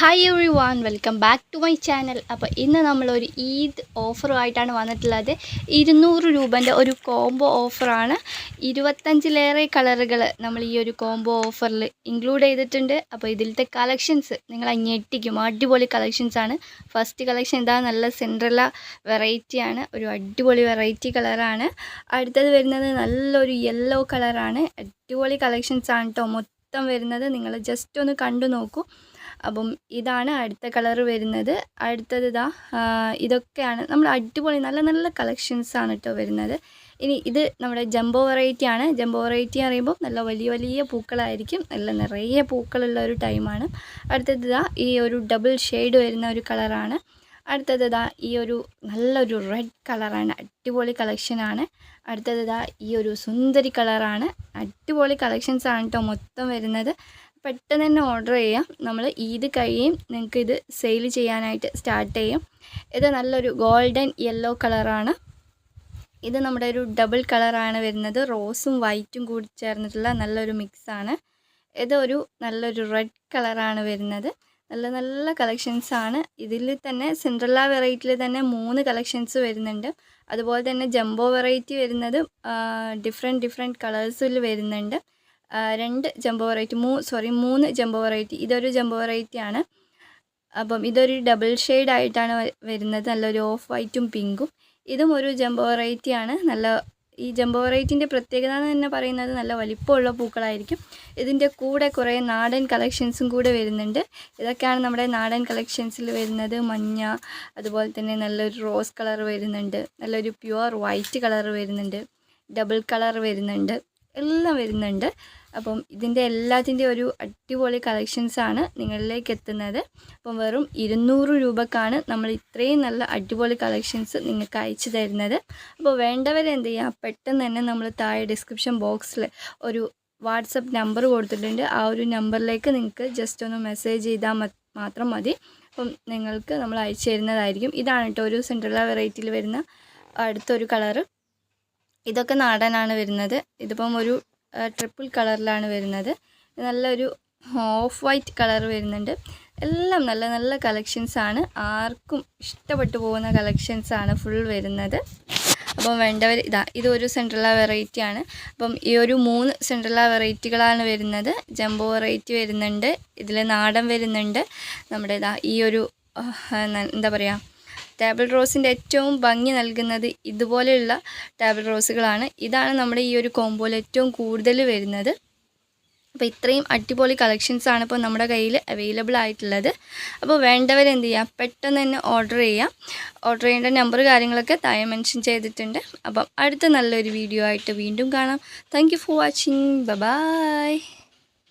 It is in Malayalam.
Hi everyone welcome back to my channel അപ്പോൾ ഇന്ന് നമ്മളൊരു ഈദ് ഓഫറുമായിട്ടാണ് വന്നിട്ടുള്ളത്. ഇരുന്നൂറ് രൂപന്റെ ഒരു കോംബോ ഓഫറാണ് ഇരുപത്തഞ്ചിലേറെ കളറുകൾ നമ്മൾ ഈ ഒരു കോംബോ ഓഫറിൽ ഇൻക്ലൂഡ് ചെയ്തിട്ടുണ്ട്. അപ്പോൾ ഇതിലത്തെ കളക്ഷൻസ് നിങ്ങൾ ഞെട്ടിക്കും. അടിപൊളി കളക്ഷൻസാണ് ഫസ്റ്റ് കളക്ഷൻ ഇതാ നല്ല സെൻട്രല വെറൈറ്റിയാണ് ഒരു അടിപൊളി വെറൈറ്റി കളറാണ് അടുത്തത് വരുന്നത് നല്ലൊരു യെല്ലോ കളറാണ് അടിപൊളി കളക്ഷൻസാണ് കേട്ടോ മൊത്തം വരുന്നത് നിങ്ങൾ ജസ്റ്റ് ഒന്ന് കണ്ടു നോക്കൂ. അപ്പം ഇതാണ് അടുത്ത കളർ വരുന്നത്. അടുത്തത് ഇതാ ഇതൊക്കെയാണ്. നമ്മൾ അടിപൊളി നല്ല നല്ല കളക്ഷൻസ് ആണ് കേട്ടോ വരുന്നത്. ഇനി ഇത് നമ്മുടെ ജംബോ വെറൈറ്റി ആണ്. ജംബോ വെറൈറ്റി പറയുമ്പോൾ നല്ല വലിയ വലിയ പൂക്കളായിരിക്കും. നല്ല നിറയെ പൂക്കളുള്ള ഒരു ടൈമാണ് അടുത്തത് ഇതാ ഈ ഒരു ഡബിൾ ഷെയ്ഡ് വരുന്ന ഒരു കളറാണ് അടുത്തത് ഇതാ ഈ ഒരു നല്ലൊരു റെഡ് കളറാണ് അടിപൊളി കളക്ഷനാണ് അടുത്തത് ഇതാ ഈ ഒരു സുന്ദരി കളറാണ് അടിപൊളി കളക്ഷൻസ് ആണ് കേട്ടോ മൊത്തം വരുന്നത്. പെട്ടെന്ന് തന്നെ ഓർഡർ ചെയ്യാം. നമ്മൾ ഈദ് കഴിയും. നിങ്ങൾക്ക് ഇത് സെയിൽ ചെയ്യാനായിട്ട് സ്റ്റാർട്ട് ചെയ്യും. ഇത് നല്ലൊരു ഗോൾഡൻ യെല്ലോ കളറാണ് ഇത് നമ്മുടെ ഒരു ഡബിൾ കളറാണ് വരുന്നത്. റോസും വൈറ്റും കൂടി ചേർന്നിട്ടുള്ള നല്ലൊരു മിക്സാണ് ഇത് ഒരു നല്ലൊരു റെഡ് കളറാണ് വരുന്നത്. നല്ല നല്ല കളക്ഷൻസ് ആണ്. ഇതിൽ തന്നെ സിൻഡ്രല്ല വെറൈറ്റിയിൽ തന്നെ മൂന്ന് കളക്ഷൻസ് വരുന്നുണ്ട്. അതുപോലെ തന്നെ ജംബോ വെറൈറ്റി വരുന്നത് ഡിഫറെന്റ് ഡിഫറെന്റ് കളേഴ്സിൽ വരുന്നുണ്ട്. രണ്ട് ജംബോ വെറൈറ്റി മൂ സോറി മൂന്ന് ജംബോ വെറൈറ്റി ഇതൊരു ജംബോ വെറൈറ്റി ആണ്. അപ്പം ഇതൊരു ഡബിൾ ഷെയ്ഡ് ആയിട്ടാണ് വരുന്നത്. നല്ലൊരു ഓഫ് വൈറ്റും പിങ്കും ഇതും ഒരു ജംബോ വെറൈറ്റി ആണ്. നല്ല ഈ ജംബോ വെറൈറ്റിന്റെ പ്രത്യേകത എന്ന് തന്നെ പറയുന്നത് നല്ല വലിപ്പമുള്ള പൂക്കളായിരിക്കും. ഇതിന്റെ കൂടെ കുറേ നാടൻ കളക്ഷൻസും കൂടെ വരുന്നുണ്ട്. ഇതൊക്കെയാണ് നമ്മുടെ നാടൻ കളക്ഷൻസിൽ വരുന്നത്. മഞ്ഞ അതുപോലെ തന്നെ നല്ലൊരു റോസ് കളർ വരുന്നുണ്ട്. നല്ലൊരു പ്യുവർ വൈറ്റ് കളർ വരുന്നുണ്ട്. ഡബിൾ കളർ വരുന്നുണ്ട്. എല്ലാം വരുന്നുണ്ട്. അപ്പം ഇതിന്റെ എല്ലാത്തിന്റെ ഒരു അടിപൊളി കളക്ഷൻസാണ് നിങ്ങളിലേക്ക് എത്തുന്നത്. അപ്പം വെറും ഇരുന്നൂറ് രൂപക്കാണ് നമ്മൾ ഇത്രയും നല്ല അടിപൊളി കളക്ഷൻസ് നിങ്ങൾക്ക് അയച്ചു തരുന്നത്. അപ്പോൾ വേണ്ടവരെന്ത് ചെയ്യുക പെട്ടെന്ന് തന്നെ നമ്മൾ താഴെ ഡിസ്ക്രിപ്ഷൻ ബോക്സിൽ ഒരു വാട്സപ്പ് നമ്പർ കൊടുത്തിട്ടുണ്ട്. ആ ഒരു നമ്പറിലേക്ക് നിങ്ങൾക്ക് ജസ്റ്റ് ഒന്ന് മെസ്സേജ് ചെയ്താൽ മാത്രം മതി. അപ്പം നിങ്ങൾക്ക് നമ്മൾ അയച്ചു തരുന്നതായിരിക്കും. ഇതാണ് കേട്ടോ ഒരു സെൻട്രല വെറൈറ്റിയിൽ വരുന്ന അടുത്തൊരു കളറ് ഇതൊക്കെ നാടനാണ് വരുന്നത്. ഇതിപ്പം ഒരു ട്രിപ്പിൾ കളറിലാണ് വരുന്നത്. നല്ലൊരു ഓഫ് വൈറ്റ് കളർ വരുന്നുണ്ട്. എല്ലാം നല്ല നല്ല കളക്ഷൻസാണ് ആർക്കും ഇഷ്ടപ്പെട്ടു പോകുന്ന കളക്ഷൻസാണ് ഫുൾ വരുന്നത്. അപ്പം വേണ്ടവർ ഇതാ ഇതൊരു സെൻട്രല വെറൈറ്റിയാണ് അപ്പം ഈ ഒരു മൂന്ന് സെൻട്രല വെറൈറ്റികളാണ് വരുന്നത്. ജംബോ വെറൈറ്റി വരുന്നുണ്ട്. ഇതിൽ നാടൻ വരുന്നുണ്ട്. നമ്മുടെ ഇതാ ഈ ഒരു എന്താ പറയുക ടേബിൾ റോസിന്റെ ഏറ്റവും ഭംഗി നൽകുന്നത് ഇതുപോലെയുള്ള ടേബിൾ റോസുകളാണ്. ഇതാണ് നമ്മുടെ ഈ ഒരു കോമ്പോയിൽ ഏറ്റവും കൂടുതൽ വരുന്നത്. അപ്പോൾ ഇത്രയും അടിപൊളി കളക്ഷൻസ് ആണ് ഇപ്പോൾ നമ്മുടെ കയ്യിൽ അവൈലബിൾ ആയിട്ടുള്ളത്. അപ്പോൾ വേണ്ടവരെന്ത് ചെയ്യാം? പെട്ടെന്ന് തന്നെ ഓർഡർ ചെയ്യാം. ഓർഡർ ചെയ്യേണ്ട നമ്പർ കാര്യങ്ങളൊക്കെ താഴെ മെൻഷൻ ചെയ്തിട്ടുണ്ട്. അപ്പം അടുത്ത നല്ലൊരു വീഡിയോ ആയിട്ട് വീണ്ടും കാണാം. Thank for watching bye